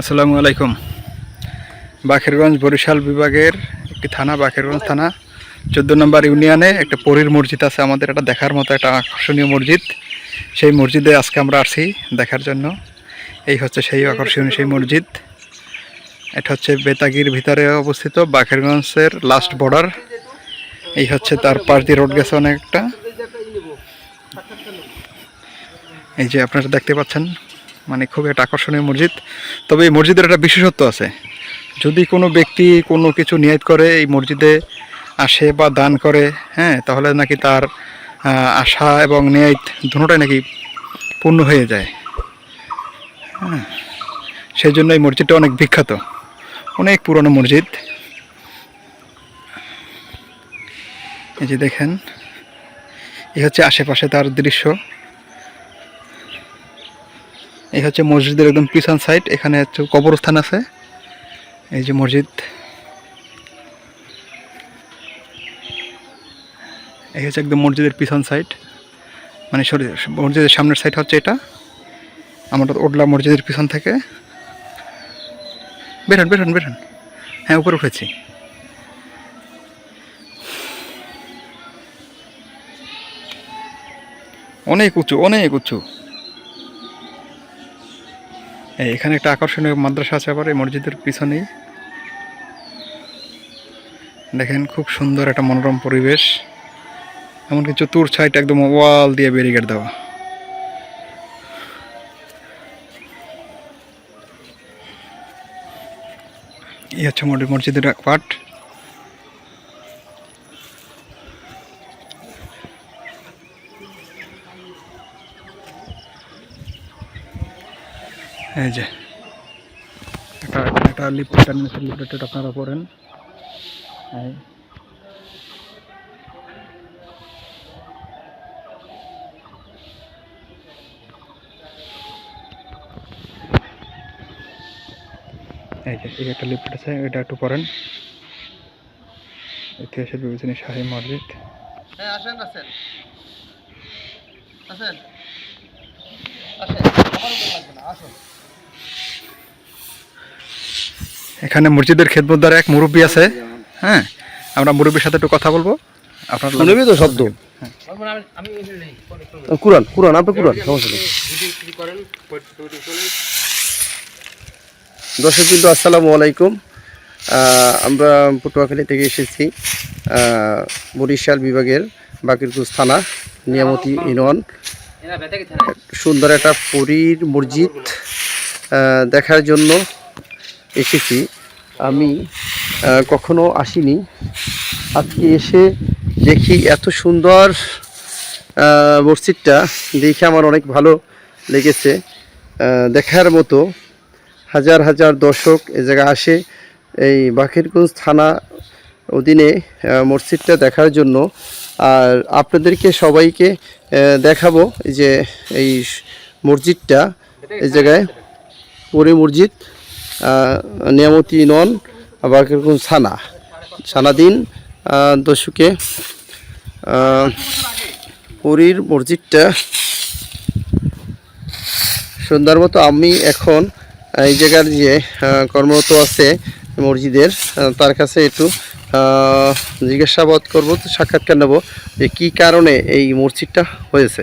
আসসালামু আলাইকুম। বাকেরগঞ্জ বরিশাল বিভাগের একটি থানা, বাকেরগঞ্জ থানা। চোদ্দ নম্বর ইউনিয়নে একটা পরীর মসজিদ আছে, আমাদের এটা দেখার মতো একটা আকর্ষণীয় মসজিদ। সেই মসজিদে আজকে আমরা আসছি দেখার জন্য। এই হচ্ছে সেই আকর্ষণীয় সেই মসজিদ। এটা হচ্ছে বেতাগির ভিতরে অবস্থিত, বাকেরগঞ্জের লাস্ট বর্ডার এই হচ্ছে তার পাশ দিয়ে রোড গেছে অনেকটা। এই যে আপনারা দেখতে পাচ্ছেন মানে খুব একটা আকর্ষণীয় মসজিদ। তবে এই মসজিদের একটা বিশেষত্ব আছে। যদি কোনো ব্যক্তি কোনো কিছু নিয়ত করে, এই মসজিদে আসে বা দান করে হ্যাঁ তাহলে নাকি তার আশা এবং নিয়ত দুটোটাই নাকি পূর্ণ হয়ে যায়। হ্যাঁ সেই জন্য এই মসজিদটা অনেক বিখ্যাত। অনেক পুরনো মসজিদ। এই যে দেখেন এই হচ্ছে আশেপাশে তার দৃশ্য। এই হচ্ছে মসজিদের একদম পিছন সাইড এখানে হচ্ছে কবরস্থান আছে। এই যে মসজিদ। এই হচ্ছে একদম মসজিদের পিছন সাইড মানে সরি, মসজিদের সামনের সাইড হচ্ছে এটা। আমরা উঠলাম মসজিদের পিছন থেকে। বেরোন বেরোন বেরোন। হ্যাঁ উপরে উঠেছি। অনেক উঁচু অনেক উঁচু। এখানে একটা আকর্ষণীয় মাদ্রাসা আছে আবার, এই মসজিদের পিছনেই। দেখেন, খুব সুন্দর একটা মনোরম পরিবেশ। এমনকি চতুর সাইড একদম ওয়াল দিয়ে ব্যারিকেড দেওয়া। এই হচ্ছে মসজিদের এক এই যে, এটা একটা লিফট টার্মিনেশন লিফটেড আপনারা পড়েন। এই। এই যে, এই একটা লিফট আছে, এটা একটু পড়েন। ইতিহাসের বিবেচনী শাহী মসজিদ। হ্যাঁ আসেন আসেন। আসেন। আসেন আসুন। এখানে মসজিদের খেদমতদার এক মুরব্বী আছে। হ্যাঁ আমরা মুরব্বীর সাথে একটু কথা বলব। আপনার শুনবি তো শব্দ। কুরান কুরান আপনি কুরান সমস্যা নেই। দর্শক কিন্তু আসসালামু আলাইকুম। আমরা পটুয়াখালী থেকে এসেছি বরিশাল বিভাগের বাকিরকুজ থানা নিয়ামতি ইউনিয়ন। সুন্দর একটা পুরীর মসজিদ দেখার জন্য এসেছি। আমি কখনো আসিনি। আজকে এসে দেখি এত সুন্দর মসজিদটা। দেখে আমার অনেক ভালো লেগেছে। দেখার মতো হাজার হাজার দর্শক এ জায়গায় আসে। এই বাকেরগঞ্জ থানা অধীনে মসজিদটা দেখার জন্য। আর আপনাদেরকে সবাইকে দেখাবো যে এই মসজিদটা এই জায়গায়, পরে মসজিদ। নিয়ামতি নন বাকেরগঞ্জ থানা সানাদিন আহ, দর্শকে। আহ, পুরীর মসজিদটা সুন্দর মতো আমি এখন এই জায়গার যে কর্মরত আছে মসজিদের তার কাছে একটু জিজ্ঞাসাবাদ করব সাক্ষাৎকার নেব যে কী কারণে এই মসজিদটা হয়েছে।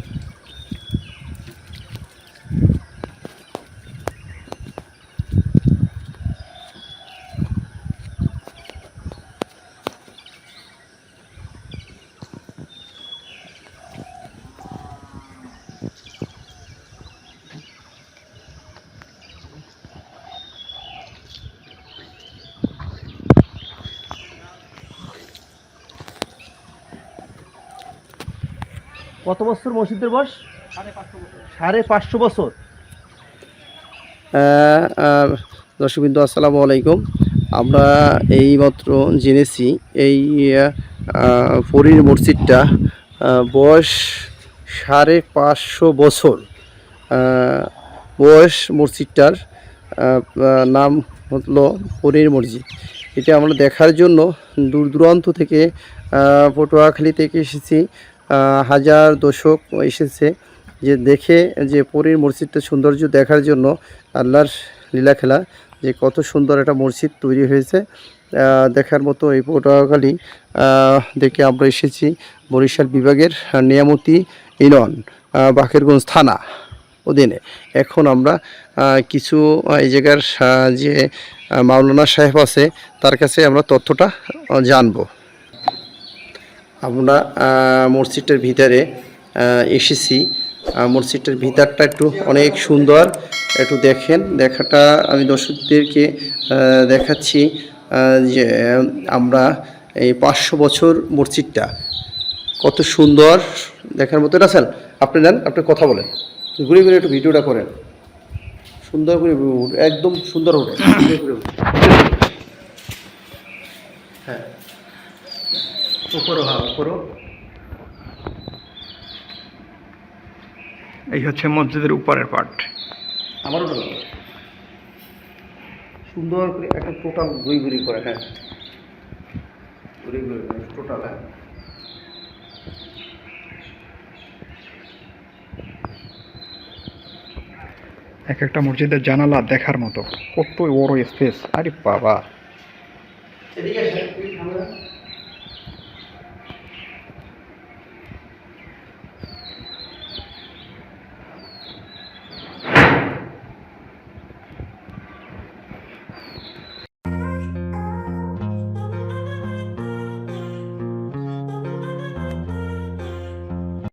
কত বছর মসজিদের বয়স? সাড়ে পাঁচশো বছর। দর্শকবিন্দু আসসালামু আলাইকুম। আমরা এইমাত্র জেনেছি এই পরীর মসজিদটা বয়স সাড়ে পাঁচশো বছর। বয়স মসজিদটার নাম হলো পরীর মসজিদ। এটা আমরা দেখার জন্য দূর দূরান্ত থেকে পটুয়াখালী থেকে এসেছি। হাজার দশক এসেছে যে দেখে যে পরীর মসজিদটা সৌন্দর্য দেখার জন্য আল্লাহর লীলা খেলা যে কত সুন্দর একটা মসজিদ তৈরি হয়েছে। দেখার মতো এই পটুয়াখালী দেখে আমরা এসেছি বরিশাল বিভাগের নিয়ামতি আহ, বাকেরগঞ্জ থানা অধীনে। এখন আমরা কিছু এই জায়গার যে মাওলানা সাহেব আছে তার কাছে আমরা তথ্যটা জানব। আমরা মসজিদটার ভিতরে এসেছি। মসজিদটার ভিতরটা একটু অনেক সুন্দর। একটু দেখেন দেখাটা আমি দর্শকদেরকে দেখাচ্ছি যে আমরা এই পাঁচশো বছর মসজিদটা কত সুন্দর দেখার মতো। রাসেল আপনি নেন আপনি কথা বলেন। ঘুরে ঘুরে একটু ভিডিওটা করেন। সুন্দর করে একদম সুন্দর ঘুরে হ্যাঁ। উপরও হ্যাঁ উপরও এই হচ্ছে মসজিদের উপরের পার্ট আমারও। সুন্দর করে একটা টোটাল ঘুরি ঘুরি করে হ্যাঁ। ঘুরি ঘুরি টোটাল হ্যাঁ। এক একটা মসজিদের জানালা দেখার মতো। কত বড় স্পেস আরে বাবা।